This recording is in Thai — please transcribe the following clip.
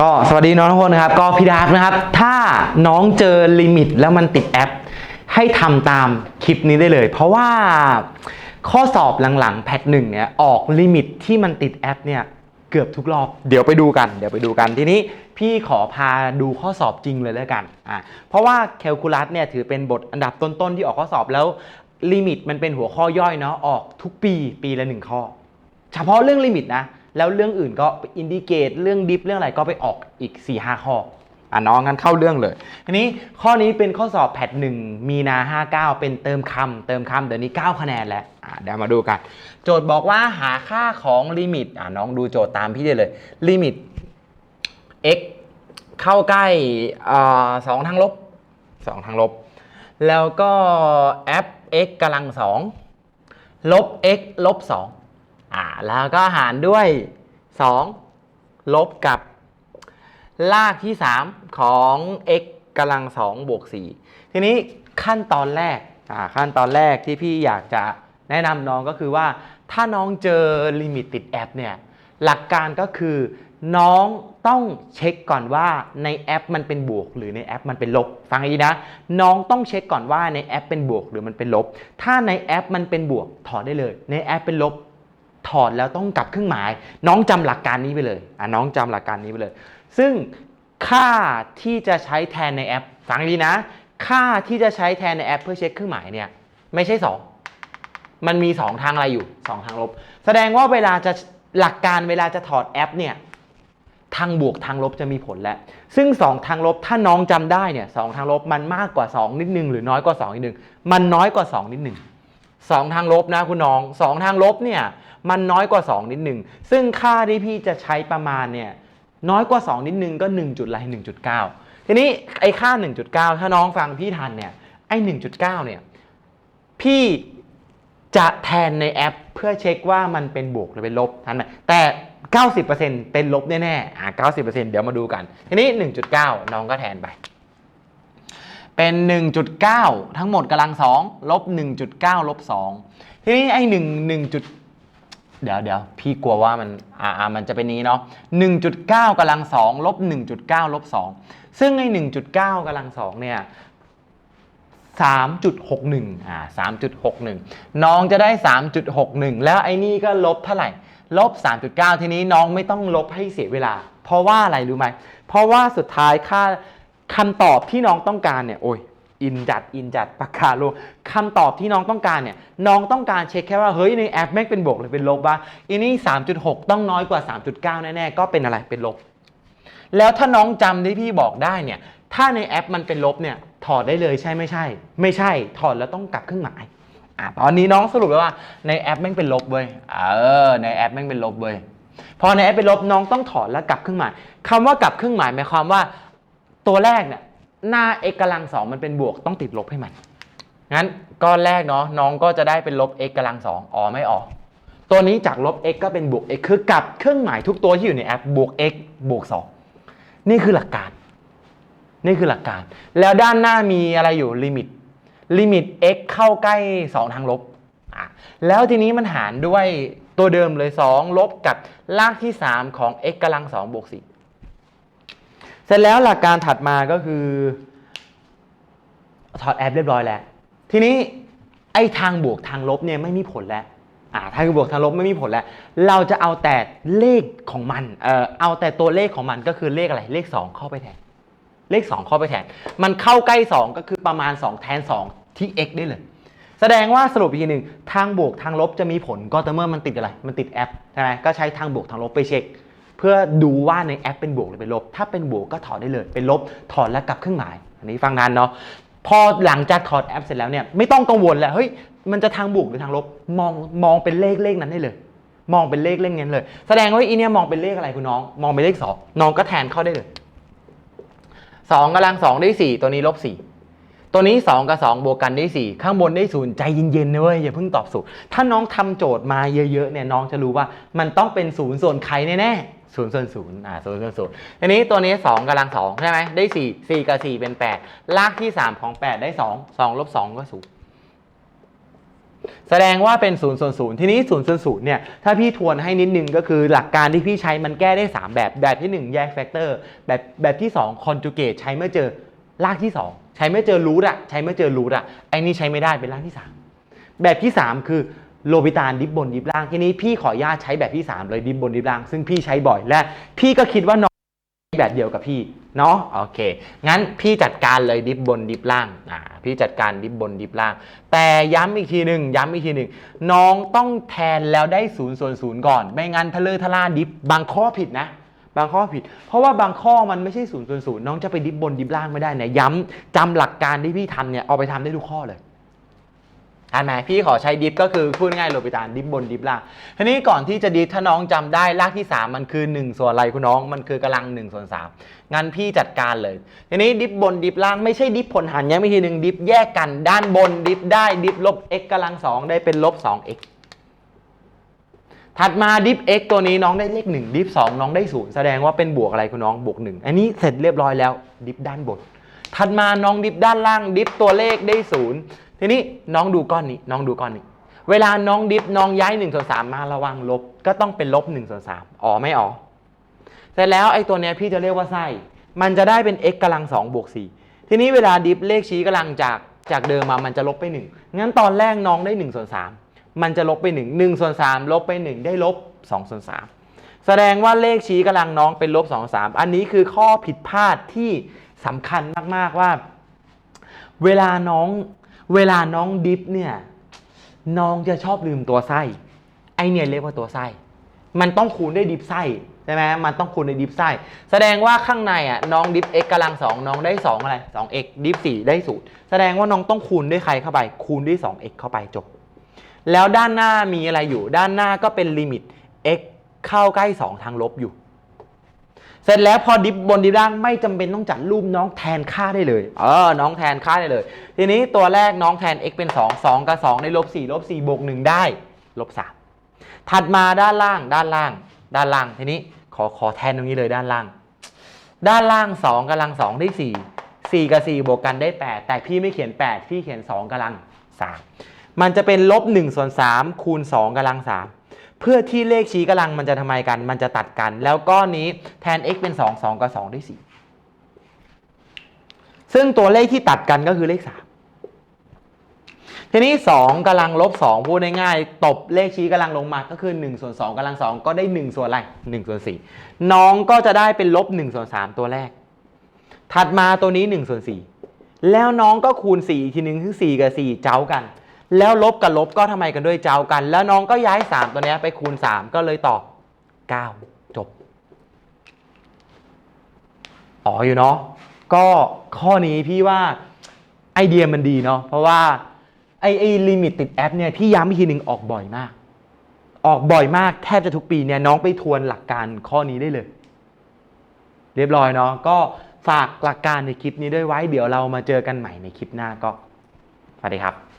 ก็สวัสดีน้องทุกคนนะครับ ก็พี่ดาร์กนะครับ ถ้าน้องเจอลิมิตแล้วมันติดแอป ให้ทำตามคลิปนี้ได้เลย เพราะว่าข้อสอบหลังๆ แพทหนึ่งเนี่ยออกลิมิตที่มันติดแอปเนี่ยเกือบทุกรอบ เดี๋ยวไปดูกัน เดี๋ยวไปดูกันทีนี้พี่ขอพาดูข้อสอบจริงเลยแล้วกันอะเพราะว่าแคลคูลัสเนี่ยถือเป็นบทอันดับต้นๆที่ออกข้อสอบแล้วลิมิตมันเป็นหัวข้อย่อยเนาะออกทุกปีปีละหนึ่งข้อ เฉพาะเรื่องลิมิตนะ แล้วเรื่องอื่นก็อินดิเกตเรื่องดิฟเรื่องอะไรก็ไปออกอีก4 5ข้ออะน้องกันเข้าเรื่องเลยทีนี้ข้อนี้เป็นข้อสอบแพทหนึ่งมีนา 59 เป็นเติมคำเติมคำเดี๋ยวนี้ 9 คะแนนแล้วอะเดี๋ยวมาดูกัน โจทย์บอกว่าหาค่าของลิมิตอะน้องดูโจทย์ตามพี่ได้เลยลิมิต x เข้าใกล้อ่าสองทางลบสองทางลบ แล้วก็แอป x กำลังสองลบ x ลบสอง อ่าแล้วก็หารด้วย 2 ลบกับลากที่ 3 ของ x กำลัง2บวก4ทีนี้ขั้นตอนแรกอ่าขั้นตอนแรกที่พี่อยากจะแนะนำน้องก็คือว่า ถ้าน้องเจอลิมิตติดแอปเนี่ยหลักการก็คือ น้องต้องเช็คก่อนว่าในแอปมันเป็นบวก หรือในแอปมันเป็นลบ ฟังให้ดีนะ น้องต้องเช็คก่อนว่าในแอปเป็นบวกหรือมันเป็นลบ ถ้าในแอปมันเป็นบวกถอดได้เลย ในแอปเป็นลบ ถอดแล้วต้องกลับเครื่องหมาย น้องจำหลักการนี้ไปเลยอะน้องจำหลักการนี้ไปเลย ซึ่งค่าที่จะใช้แทนในแอปฟังดีนะ ค่าที่จะใช้แทนในแอป เพื่อเช็คเครื่องหมายเนี่ยไม่ใช่ 2 มันมี 2 ทางอะไรอยู่ 2 ทางลบ แสดงว่าเวลาจะหลักการเวลาจะถอดแอปเนี่ยทางบวกทางลบจะมีผลแล้ว ซึ่ง 2 ทางลบถ้าน้องจำได้เนี่ยสองทางลบมันมากกว่า 2 นิดนึง หรือน้อยกว่า 2 นิดนึง มันน้อยกว่า 2 นิดนึง สองทางลบนะคุณน้องสองทางลบเนี่ยมันน้อยกว่า 2 นิดหนึ่ง ซึ่งค่าที่พี่จะใช้ประมาณเนี่ยน้อยกว่า 2 นิดนึงก็1จุดอะไร1.9 ทีนี้ไอ้ค่า 1.9 ถ้าน้องฟังพี่ทันเนี่ยไอ้ 1.9 เนี่ยพี่จะแทนในแอปเพื่อเช็คว่ามันเป็นบวกหรือเป็นลบทันไหมแต่ 90%เป็นลบแน่ๆอ่า90%เดี๋ยวมาดูกัน ทีนี้ 1.9 น้องก็แทนไป เป็น 1.9 ทั้งหมดกำลัง2ลบ 1.9 ลบ 2 ทีนี้ไอ้1 1จุดเดี๋ยวเดี๋ยวพี่กลัวว่ามันอ่ามันจะเป็นนี้เนาะ1.9กำลัง2ลบ 1.9 ลบ 2 ซึ่งไอ้1.9กำลัง2เนี่ย3.61อ่า3.61 น้องจะได้ 3.61 แล้วไอ้นี่ก็ลบเท่าไหร่ ลบ 3.9 ทีนี้น้องไม่ต้องลบให้เสียเวลา เพราะว่าอะไรรู้ไหม เพราะว่าสุดท้ายค่า คำตอบที่น้องต้องการเนี่ยโอ้ยอินจัดอินจัดปากกาโลงคำตอบที่น้องต้องการเนี่ยน้องต้องการเช็คแค่ว่าเฮ้ยในแอปแม่งเป็นบวกหรือเป็นลบวะอันนี้ 3.6 ต้องน้อยกว่า 3.9 แน่ๆก็เป็นอะไรเป็นลบ แล้วถ้าน้องจำที่พี่บอกได้เนี่ยถ้าในแอปมันเป็นลบเนี่ยถอดได้เลยใช่ไม่ใช่ ไม่ใช่ถอดแล้วต้องกลับเครื่องหมายอะตอนนี้น้องสรุปแล้วว่าในแอปแม่งเป็นลบเว้ยเออในแอปแม่งเป็นลบเว้ยพอในแอปเป็นลบน้องต้องถอดแล้วกลับเครื่องหมายคำว่ากลับเครื่องหมายหมายความว่า ตัวแรกเนี่ยหน้า x กำลังสองมันเป็นบวกต้องติดลบให้มัน งั้นก้อนแรกเนาะน้องก็จะได้เป็นลบ x กำลังสองอ๋อไม่ออก ตัวนี้จากลบ x ก็เป็นบวก x คือกลับเครื่องหมายทุกตัวที่อยู่ในแอปบวก x บวก 2 นี่คือหลักการ นี่คือหลักการ แล้วด้านหน้ามีอะไรอยู่ลิมิตลิมิต x เข้าใกล้ 2 ทางลบอะแล้วทีนี้มันหารด้วยตัวเดิมเลย 2 ลบกับลากที่ 3 ของ x กำลัง2บวก4 สร็จแล้วหลักการถัดมาก็คือถอดแอปเรียบร้อยแล้ว ทีนี้ไอ้ทางบวกทางลบเนี่ยไม่มีผลแล้วอ่าทางบวกทางลบไม่มีผลแล้ว เราจะเอาแต่เลขของมันเอ่อเอาแต่ตัวเลขของมันก็คือเลขอะไรเลข 2 เข้าไปแทน เลข 2 เข้าไปแทน มันเข้าใกล้ 2 ก็คือประมาณ 2 แทน 2 ที่ x ได้เลย แสดงว่าสรุปอีกทีหนึ่งทางบวกทางลบจะมีผลก็แต่เมื่อมันติดอะไร มันติดแอปใช่ไหมก็ใช้ทางบวกทางลบไปเช็ค เพื่อดูว่าในแอปเป็นบวกหรือเป็นลบ ถ้าเป็นบวกก็ถอดได้เลย เป็นลบถอดแล้วกลับเครื่องหมาย อันนี้ฟังนานเนาะพอหลังจากถอดแอปเสร็จแล้วเนี่ยไม่ต้องกังวลแล้วเฮ้ยมันจะทางบวกหรือทางลบมองมองเป็นเลขเลขนั้นได้เลย มองเป็นเลขเลขนั้นเลย แสดงว่าอีเนี่ยมองเป็นเลขอะไรคุณน้อง มองเป็นเลขสองน้องก็แทนเข้าได้เลยสองกำลังสองได้สี่ตัวนี้ลบสี่ตัวนี้ 2 กับ 2 บวกกันได้ 4 ข้างบนได้ศูนย์ใจเย็นๆนะเว้ยอย่าเพิ่งตอบศูนย์ถ้าน้องทำโจทย์มาเยอะๆเนี่ยน้องจะรู้ว่ามันต้องเป็นศูนย์ส่วนใครแน่ๆ ศูนย์ส่วนศูนย์อ่าศูนย์ส่วนศูนย์ทีนี้ตัวนี้2กำลัง2ใช่ไหมได้4 4กับ4เป็น8ลากที่3ของ8ได้2 2ลบ2ก็ศูนย์แสดงว่าเป็น0ูนย์ส่วนศูนย์ทีนี้0ูนย์ส่วนศูนย์เนี่ยถ้าพี่ทวนให้นิดนึงก็คือหลักการที่พี่ใช้มันแก้ได้ 3 แบบแบบที่ 1 แยกแฟกเตอร์แบบแบบที่ 2 คอนจูเกตใช้เมื่อเจอรากที่ 2 ใช้เมื่อเจอรูทอะใช้เมื่อเจอรูทอะไอ้นี่ใช้ไม่ได้เป็นรากที่ 3 แบบที่ 3 คือ โลบิตานดิบบนดิบล่าง ทีนี้พี่ขออนุญาตใช้แบบที่ 3 เลยดิบบนดิบล่าง ซึ่งพี่ใช้บ่อยและ พี่ก็คิดว่าน้องแบบเดียวกับพี่เนาะโอเค งั้นพี่จัดการเลยดิบบนดิบล่างอ่าพี่จัดการดิบบนดิบล่าง แต่ย้ำอีกทีหนึ่งย้ำอีกทีหนึ่งน้องต้องแทนแล้วได้ศูนย์ส่วนศูนย์ก่อน ไม่งั้นทะเลทะล่าดิบบางข้อผิดนะ บางข้อผิด เพราะว่าบางข้อมันไม่ใช่ศูนย์ส่วนศูนย์น้องจะไปดิบบนดิบล่างไม่ได้เนี่ยย้ำจำหลักการที่พี่ทำเนี่ยเอาไปทำได้ทุกข้อเลย อ่านไหมพี่ขอใช้ดิฟก็คือพูดง่ายโลปิตานดิฟบนดิฟล่างทีนี้ก่อนที่จะดิฟถ้าน้องจำได้รากที่ 3 มันคือ 1 ส่วนอะไรคุณน้องมันคือกำลัง1ส่วน3งั้นพี่จัดการเลย ทีนี้ดิฟบนดิฟล่างไม่ใช่ดิฟผลหันย้ำอีกทีหนึ่งดิฟแยกกันด้านบนดิฟได้ดิฟลบ x กำลัง 2 ได้เป็นลบ 2x ถัดมาดิฟ x ตัวนี้น้องได้เลข1ดิฟ2น้องได้0แสดงว่าเป็นบวกอะไรคุณน้องบวก1อันนี้เสร็จเรียบร้อยแล้วดิฟด้านบนถัดมาน้องดิฟด้านล่างดิฟตัวเลขได้ศูน ทีนี้น้องดูก้อนนี้ น้องดูก้อนนี้ เวลาน้องดิฟน้องย้าย1ส่วน3มาระวังลบ ก็ต้องเป็นลบ1ส่วน3อ๋อไม่อ๋อเสร็จแล้วไอ้ตัวเนี้ยพี่จะเรียกว่าไส้มันจะได้เป็น x กำลัง2บวก4ทีนี้เวลาดิฟเลขชี้กำลังจากจากเดิมมามันจะลบไป1งั้นตอนแรกน้องได้1ส่วน3มันจะลบไป 1 1ส่วน3ลบไป 1 ได้ลบ2ส่วน3แสดงว่าเลขชี้กำลังน้องเป็นลบ2 3 อันนี้คือข้อผิดพลาดที่สำคัญมาก ๆ ว่า เวลาน้อง เวลาน้องดิฟเนี่ย น้องจะชอบลืมตัวไส้ ไอเนี่ยเรียกว่าตัวไส้ มันต้องคูณด้วยดิฟไส้ใช่ไหมมันต้องคูณในดิฟไส้ แสดงว่าข้างในอะน้องดิฟ x กำลังสองน้องได้2อะไร 2x ดิฟ4ได้ศูนย์แสดงว่าน้องต้องคูณด้วยใครเข้าไป คูณด้วย 2x เข้าไปจบ แล้วด้านหน้ามีอะไรอยู่ ด้านหน้าก็เป็นลิมิต x เข้าใกล้ 2 ทางลบอยู่ เสร็จแล้วพอดิฟบนดิฟล่างไม่จำเป็นต้องจัดรูปน้องแทนค่าได้เลย เออ น้องแทนค่าได้เลย ทีนี้ตัวแรกน้องแทน x เป็น 2 2 กับ 2 ได้ลบ4ลบ4บวก1ได้ลบ3ถัดมาด้านล่างด้านล่าง ด้านล่าง ทีนี้ขอขอแทนตรงนี้เลยด้านล่าง ด้านล่าง 2กำลัง 2 ได้ 4 4 กับ 4 บวกกันได้ 8 แต่พี่ไม่เขียน 8 พี่เขียน 2กำลัง 3 มันจะเป็นลบ1ส่วน3คูณ2กำลัง 3 เพื่อที่เลขชี้กำลังมันจะทำไมกัน มันจะตัดกัน แล้วก้อนนี้แทน x เป็น 2 2 กับ 2 ได้ 4 ซึ่งตัวเลขที่ตัดกันก็คือเลข 3 ทีนี้ 2กำลังลบ 2 พูดง่ายๆตบเลขชี้กำลังลงมาก็คือ1ส่วน2กำลัง 2 ก็ได้ 1 ส่วนอะไร1ส่วน4 น้องก็จะได้เป็นลบ1ส่วน3ตัวแรก ถัดมาตัวนี้1ส่วน4แล้วน้องก็คูณ 4 อีกทีหนึงคือ4กับ 4 เจ้ากัน แล้วลบกับลบก็ทำไมกันด้วยเจ้ากัน แล้วน้องก็ย้าย 3 ตัวนี้ไปคูณ 3 ก็เลยตอบ 9 จบ อ๋ออยู่เนาะก็ข้อนี้พี่ว่าไอเดียมันดีเนาะเพราะว่าไอไอลิมิตติดแอปเนี่ยพี่ย้ำอีกทีหนึ่งออกบ่อยมาก ออกบ่อยมากแทบจะทุกปีเนี่ยน้องไปทวนหลักการข้อนี้ได้เลย เรียบร้อยเนาะก็ฝากหลักการในคลิปนี้ด้วยไว้ เดี๋ยวเรามาเจอกันใหม่ในคลิปหน้าก็สวัสดีครับ